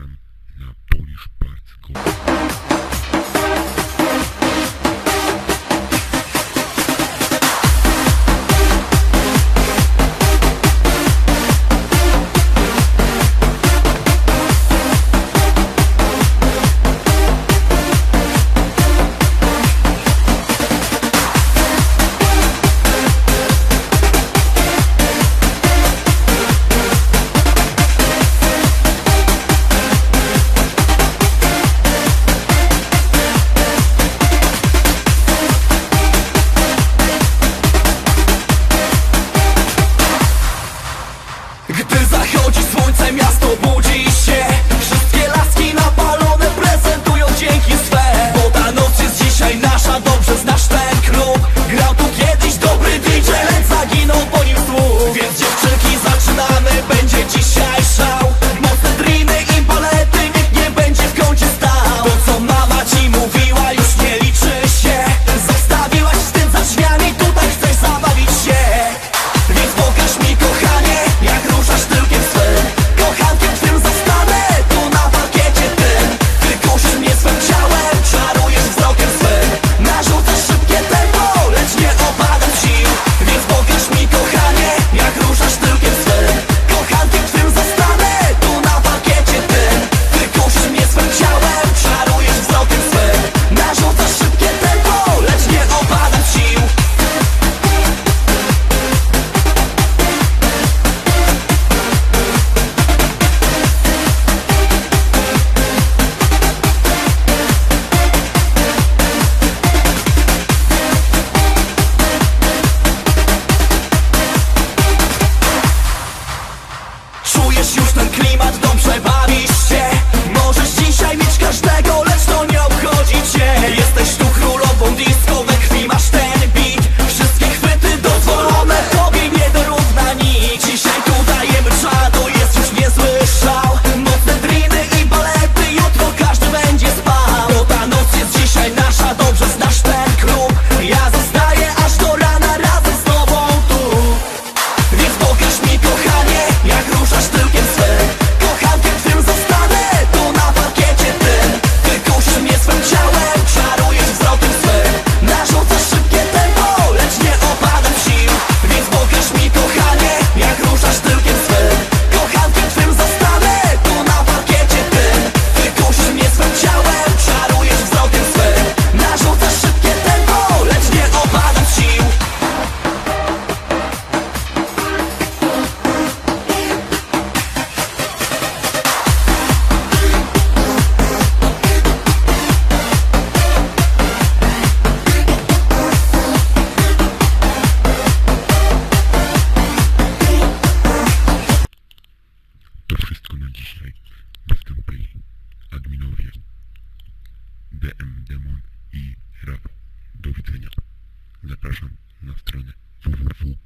Owszem, na Polish Parts już ten klimat, dobrze bawisz się. rap. Do widzenia. Zapraszam na stronę www.bitde.com